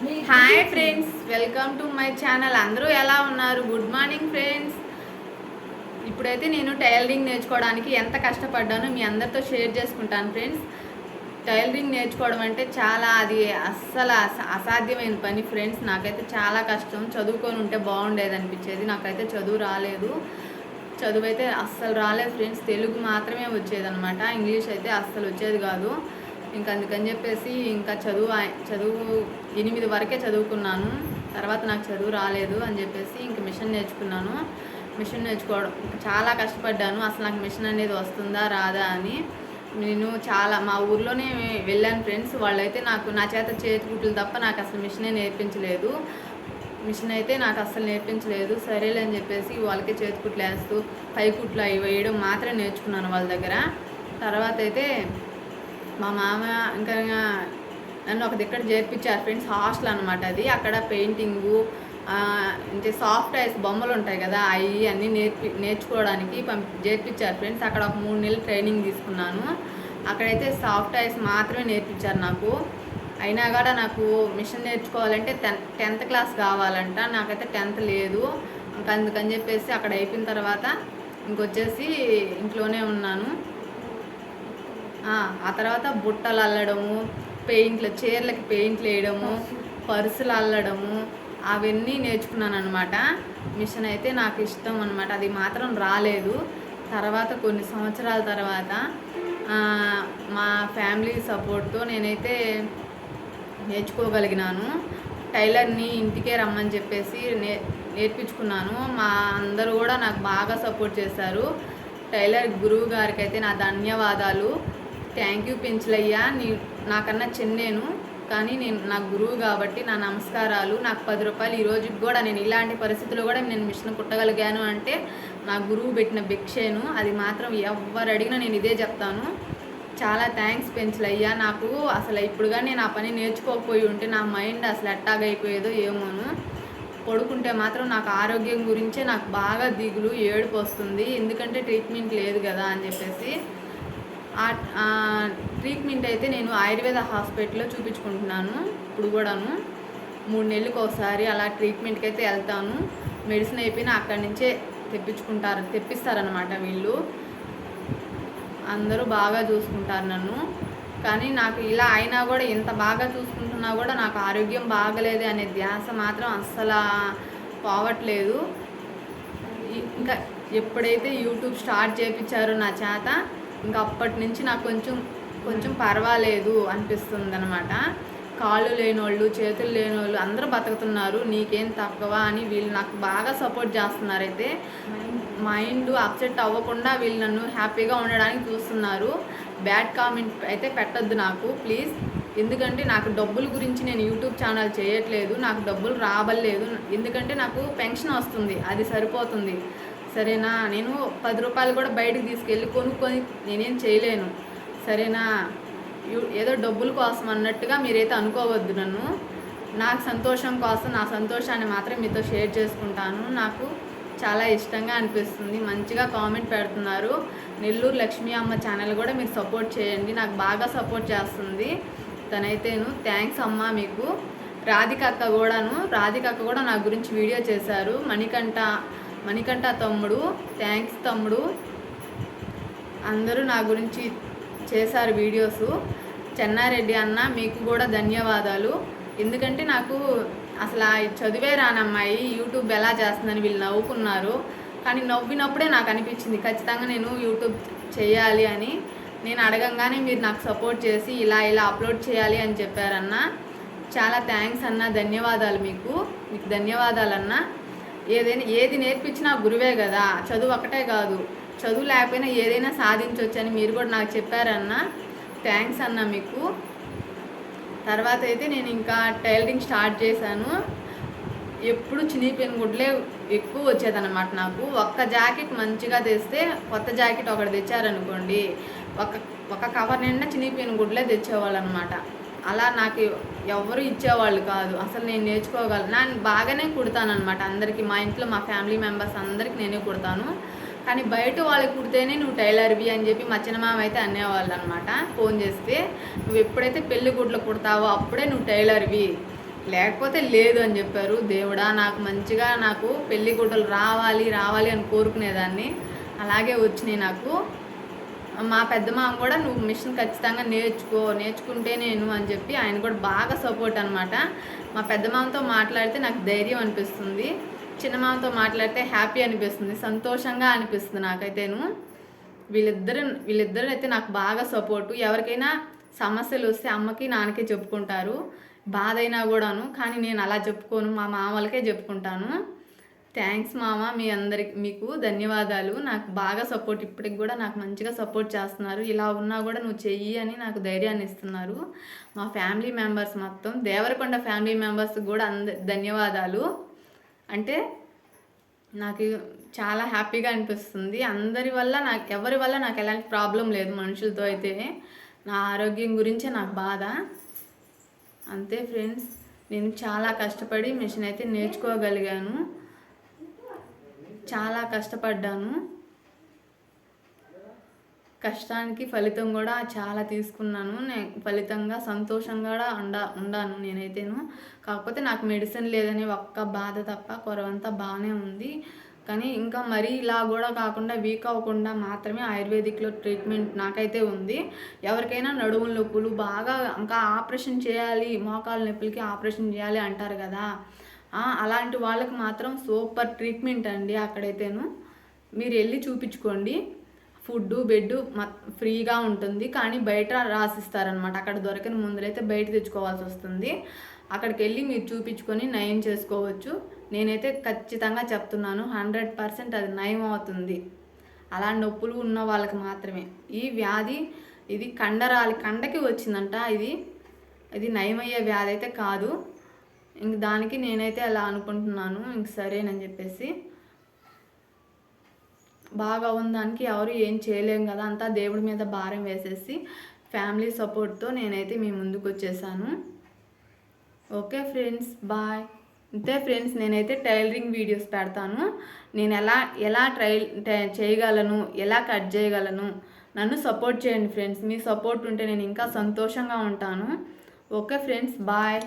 Hi friends welcome to my channel అందరూ ఎలా ఉన్నారు? గుడ్ మార్నింగ్ ఫ్రెండ్స్ ఇప్పుడైతే నేను టైలరింగ్ నేర్చుకోవడానికి ఎంత కష్టపడ్డానో మీ అందరితో షేర్ చేసుకుంటాను ఫ్రెండ్స్ టైలరింగ్ నేర్చుకోవడం అంటే చాలా అది అస్సలు అసాధ్యమైన పని ఫ్రెండ్స్ నాకైతే చాలా కష్టం. చదువుకొని ఉంటే బాగుండేది అనిపించేది. నాకైతే చదువు రాలేదు. చదువు అయితే అస్సలు రాలేదు ఫ్రెండ్స్ తెలుగు మాత్రమే వచ్చేదనమాట ఇంగ్లీష్ అయితే అస్సలు వచ్చేది కాదు. ఇంకా అందుకని చెప్పేసి ఇంకా చదువు చదువు ఎనిమిది వరకే చదువుకున్నాను. తర్వాత నాకు చదువు రాలేదు అని చెప్పేసి ఇంక మిషన్ నేర్చుకున్నాను. మిషన్ నేర్చుకోవడం చాలా కష్టపడ్డాను. అసలు నాకు మిషన్ అనేది వస్తుందా రాదా అని. నేను చాలా మా ఊర్లోనే వెళ్ళాను ఫ్రెండ్స్. వాళ్ళైతే నాకు నా చేత చేతి కుట్లు తప్ప నాకు అసలు మిషనే నేర్పించలేదు. మిషన్ అయితే నాకు అస్సలు నేర్పించలేదు. సరేలే అని చెప్పేసి వాళ్ళకే చేతి కుట్లు వేస్తూ పై కుట్లు అవి వేయడం మాత్రం నేర్చుకున్నాను వాళ్ళ దగ్గర. తర్వాత అయితే మా మామ ఇంకా నన్ను ఒక దగ్గర చేర్పించారు ఫ్రెండ్స్ హాస్టల్ అనమాట అది. అక్కడ పెయింటింగు అంటే సాఫ్ట్ ఐస్ బొమ్మలు ఉంటాయి కదా అవి అన్నీ నేర్పి నేర్చుకోవడానికి పంపి చేర్పించారు ఫ్రెండ్స్. అక్కడ ఒక మూడు నెలలు ట్రైనింగ్ తీసుకున్నాను. అక్కడైతే సాఫ్ట్ ఐస్ మాత్రమే నేర్పించారు నాకు. అయినా కూడా నాకు మిషన్ నేర్చుకోవాలంటే టెన్ టెన్త్ క్లాస్ కావాలంట. నాకైతే టెన్త్ లేదు. ఇంకా అందుకని చెప్పేసి అక్కడ అయిపోయిన తర్వాత ఇంకొచ్చేసి ఇంట్లోనే ఉన్నాను. ఆ తర్వాత బుట్టలు అల్లడము పెయింట్లు చీరలకి పెయింట్లు వేయడము పర్సులు అల్లడము అవన్నీ నేర్చుకున్నాను అనమాట మిషన్ అయితే నాకు ఇష్టం అనమాట అది మాత్రం రాలేదు. తర్వాత కొన్ని సంవత్సరాల తర్వాత మా ఫ్యామిలీ సపోర్ట్తో నేనైతే నేర్చుకోగలిగినాను. టైలర్ని ఇంటికే రమ్మని చెప్పేసి నే నేర్పించుకున్నాను. మా అందరూ కూడా నాకు బాగా సపోర్ట్ చేశారు. టైలర్ గురువు గారికి అయితే నా ధన్యవాదాలు. థ్యాంక్ యూ పెంచలయ్యా. నీ నాకన్నా చిన్నేను. కానీ నేను నా గురువు కాబట్టి నా నమస్కారాలు నాకు పది రూపాయలు ఈ రోజుకి కూడా నేను ఇలాంటి పరిస్థితుల్లో కూడా నేను మిషన్ కుట్టగలిగాను అంటే నా గురువు పెట్టిన భిక్షేను. అది మాత్రం ఎవరు అడిగినా నేను ఇదే చెప్తాను. చాలా థ్యాంక్స్ పెంచలయ్యా. నాకు అసలు ఇప్పుడు కానీ నేను ఆ పని నేర్చుకోకపోయి ఉంటే నా మైండ్ అసలు ఎట్టాగైపోయేదో ఏమోను. పడుకుంటే మాత్రం నాకు ఆరోగ్యం గురించే నాకు బాగా దిగులు ఏడుపు వస్తుంది. ఎందుకంటే ట్రీట్మెంట్ లేదు కదా అని చెప్పేసి. ఆ- ట్రీట్మెంట్ అయితే నేను ఆయుర్వేద హాస్పిటల్లో చూపించుకుంటున్నాను ఇప్పుడు కూడాను. మూడు నెలలకు ఒకసారి అలా ట్రీట్మెంట్కి అయితే వెళ్తాను. మెడిసిన్ అయిపోయినా అక్కడి నుంచే తెప్పించుకుంటారు తెప్పిస్తారనమాట వీళ్ళు. అందరూ బాగా చూసుకుంటారు నన్ను. కానీ నాకు ఇలా అయినా కూడా ఇంత బాగా చూసుకుంటున్నా కూడా నాకు ఆరోగ్యం బాగలేదు అనే ధ్యాస మాత్రం అస్సలు పోవట్లేదు. ఇంకా ఎప్పుడైతే యూట్యూబ్ స్టార్ట్ చేయించారో నా చేత ఇంకా అప్పటి నుంచి నాకు కొంచెం కొంచెం పర్వాలేదు అనిపిస్తుంది అనమాట కాళ్ళు లేనోళ్ళు చేతులు లేనోళ్ళు అందరూ బతుకుతున్నారు నీకేం తక్కువ అని వీళ్ళు నాకు బాగా సపోర్ట్ చేస్తున్నారు అయితే మైండ్ అప్సెట్ అవ్వకుండా వీళ్ళు నన్ను హ్యాపీగా ఉండడానికి చూస్తున్నారు. బ్యాడ్ కామెంట్ అయితే పెట్టద్దు నాకు ప్లీజ్. ఎందుకంటే నాకు డబ్బుల గురించి నేను యూట్యూబ్ ఛానల్ చేయట్లేదు నాకు డబ్బులు రాబలేదు ఎందుకంటే నాకు పెన్షన్ వస్తుంది అది సరిపోతుంది. సరేనా? నేను పది రూపాయలు కూడా బయటకు తీసుకెళ్ళి కొనుక్కొని నేనేం చేయలేను. సరేనా? ఏదో డబ్బుల కోసం అన్నట్టుగా మీరైతే అనుకోవద్దు నన్ను. నాకు సంతోషం కోసం నా సంతోషాన్ని మాత్రం మీతో షేర్ చేసుకుంటాను. నాకు చాలా ఇష్టంగా అనిపిస్తుంది. మంచిగా కామెంట్ పెడుతున్నారు. నెల్లూరు లక్ష్మీ అమ్మ ఛానల్ కూడా మీరు సపోర్ట్ చేయండి. నాకు బాగా సపోర్ట్ చేస్తుంది. తనైతేను థ్యాంక్స్ అమ్మ మీకు. రాధిక అక్క కూడాను రాధిక అక్క కూడా నా గురించి వీడియో చేశారు. మణికంఠ మణికంఠ తమ్ముడు థ్యాంక్స్ తమ్ముడు. అందరూ నా గురించి చేశారు వీడియోస్. చెన్నారెడ్డి అన్న మీకు కూడా ధన్యవాదాలు. ఎందుకంటే నాకు అసలు చదివే రానమ్మాయి యూట్యూబ్ ఎలా చేస్తుందని వీళ్ళు నవ్వుకున్నారు. కానీ నవ్వినప్పుడే నాకు అనిపించింది ఖచ్చితంగా నేను యూట్యూబ్ చేయాలి అని. నేను అడగంగానే మీరు నాకు సపోర్ట్ చేసి ఇలా ఇలా అప్లోడ్ చేయాలి అని చెప్పారన్న. చాలా థ్యాంక్స్ అన్న ధన్యవాదాలు మీకు. మీకు ధన్యవాదాలు ఏదైనా ఏది నేర్పించినా గురువే కదా. చదువు ఒకటే కాదు. చదువు లేకపోయినా ఏదైనా సాధించవచ్చని మీరు కూడా నాకు చెప్పారన్న. థ్యాంక్స్ అన్న మీకు. తర్వాత అయితే నేను ఇంకా టైలరింగ్ స్టార్ట్ చేశాను. ఎప్పుడు చినిగిపోయిన గుడ్లే ఎక్కువ వచ్చేదన్నమాట నాకు. ఒక్క జాకెట్ మంచిగా తెస్తే కొత్త జాకెట్ ఒకటి తెచ్చారనుకోండి. ఒక ఒక కవర్ నిండా చినిగిపోయిన గుడ్లే తెచ్చేవాళ్ళు అనమాట అలా నాకు ఎవరు ఇచ్చేవాళ్ళు కాదు. అసలు నేను నేర్చుకోగలను నేను బాగానే కుడతానమాట అందరికీ. మా ఇంట్లో మా ఫ్యామిలీ మెంబర్స్ అందరికీ నేనే కుడతాను. కానీ బయట వాళ్ళకి కుడితేనే నువ్వు టైలర్వి అని చెప్పి మా చిన్నమామ అయితే అనేవాళ్ళు అనమాట ఫోన్ చేస్తే. నువ్వు ఎప్పుడైతే పెళ్ళి గుడ్లు కుడతావో అప్పుడే నువ్వు టైలర్వి లేకపోతే లేదు అని చెప్పారు. దేవుడా నాకు మంచిగా నాకు పెళ్ళి గుడ్డలు రావాలి రావాలి అని కోరుకునేదాన్ని. అలాగే వచ్చినాయి నాకు. మా పెద్ద మామ కూడా నువ్వు మిషన్ ఖచ్చితంగా నేర్చుకో నేర్చుకుంటే నేను అని చెప్పి ఆయన కూడా బాగా సపోర్ట్ అనమాట మా పెద్ద మామతో మాట్లాడితే నాకు ధైర్యం అనిపిస్తుంది. చిన్న మామతో మాట్లాడితే హ్యాపీ అనిపిస్తుంది. సంతోషంగా అనిపిస్తుంది నాకైతేను. వీళ్ళిద్దరు వీళ్ళిద్దరు అయితే నాకు బాగా సపోర్టు. ఎవరికైనా సమస్యలు వస్తే అమ్మకి నాన్నకి చెప్పుకుంటారు. బాధ అయినా కూడాను. కానీ నేను అలా చెప్పుకోను. మా మామలకే చెప్పుకుంటాను. థ్యాంక్స్ మామ మీ అందరికి మీకు ధన్యవాదాలు. నాకు బాగా సపోర్ట్ ఇప్పటికి కూడా నాకు మంచిగా సపోర్ట్ చేస్తున్నారు. ఇలా ఉన్నా కూడా నువ్వు చెయ్యి అని నాకు ధైర్యాన్ని ఇస్తున్నారు. మా ఫ్యామిలీ మెంబర్స్ మొత్తం దేవరకొండ ఫ్యామిలీ మెంబర్స్ కూడా అంద ధన్యవాదాలు. అంటే నాకు చాలా హ్యాపీగా అనిపిస్తుంది. అందరి వల్ల నాకు ఎవరి వల్ల నాకు ఎలాంటి ప్రాబ్లం లేదు మనుషులతో అయితే. నా ఆరోగ్యం గురించే నాకు బాధ. అంతే ఫ్రెండ్స్ నేను చాలా కష్టపడి మిషన్ అయితే నేర్చుకోగలిగాను. చాలా కష్టపడ్డాను. కష్టానికి ఫలితం కూడా చాలా తీసుకున్నాను. నేను ఫలితంగా సంతోషంగా ఉండా ఉండాను నేనైతేను. కాకపోతే నాకు మెడిసిన్ లేదని ఒక్క బాధ తప్ప కొరవంతా బాగానే ఉంది. కానీ ఇంకా మరీ ఇలా కూడా కాకుండా వీక్ అవ్వకుండా మాత్రమే ఆయుర్వేదిక్లో ట్రీట్మెంట్ నాకైతే ఉంది. ఎవరికైనా నడుముల నొప్పులు బాగా ఇంకా ఆపరేషన్ చేయాలి మోకాలు నొప్పులకి ఆపరేషన్ చేయాలి అంటారు కదా. అలాంటి వాళ్ళకి మాత్రం సూపర్ ట్రీట్మెంట్ అండి అక్కడైతేను. మీరు వెళ్ళి చూపించుకోండి. ఫుడ్ బెడ్ ఫ్రీగా ఉంటుంది. కానీ బయట రాసిస్తారనమాట అక్కడ దొరకని ముందులైతే బయట తెచ్చుకోవాల్సి వస్తుంది. అక్కడికి వెళ్ళి మీరు చూపించుకొని నయం చేసుకోవచ్చు. నేనైతే ఖచ్చితంగా చెప్తున్నాను. హండ్రెడ్ పర్సెంట్ అది నయం అవుతుంది. అలా నొప్పులు ఉన్న వాళ్ళకి మాత్రమే. ఈ వ్యాధి ఇది కండరాలి కండకి వచ్చిందంట. ఇది ఇది నయమయ్యే వ్యాధి అయితే కాదు. ఇంక దానికి నేనైతే అలా అనుకుంటున్నాను. ఇంక సరేనని చెప్పేసి. బాగా ఉన్నదానికి ఎవరు ఏం చేయలేం కదా అంతా దేవుడి మీద భారం వేసేసి ఫ్యామిలీ సపోర్ట్తో నేనైతే మీ ముందుకు వచ్చేసాను. Okay friends bye. అంతే ఫ్రెండ్స్ నేనైతే టైలరింగ్ వీడియోస్ పెడతాను. నేను ఎలా ఎలా ట్రైల్ చేయగలను ఎలా కట్ చేయగలను నన్ను సపోర్ట్ చేయండి ఫ్రెండ్స్. మీ సపోర్ట్ ఉంటే నేను ఇంకా సంతోషంగా ఉంటాను. Okay friends bye.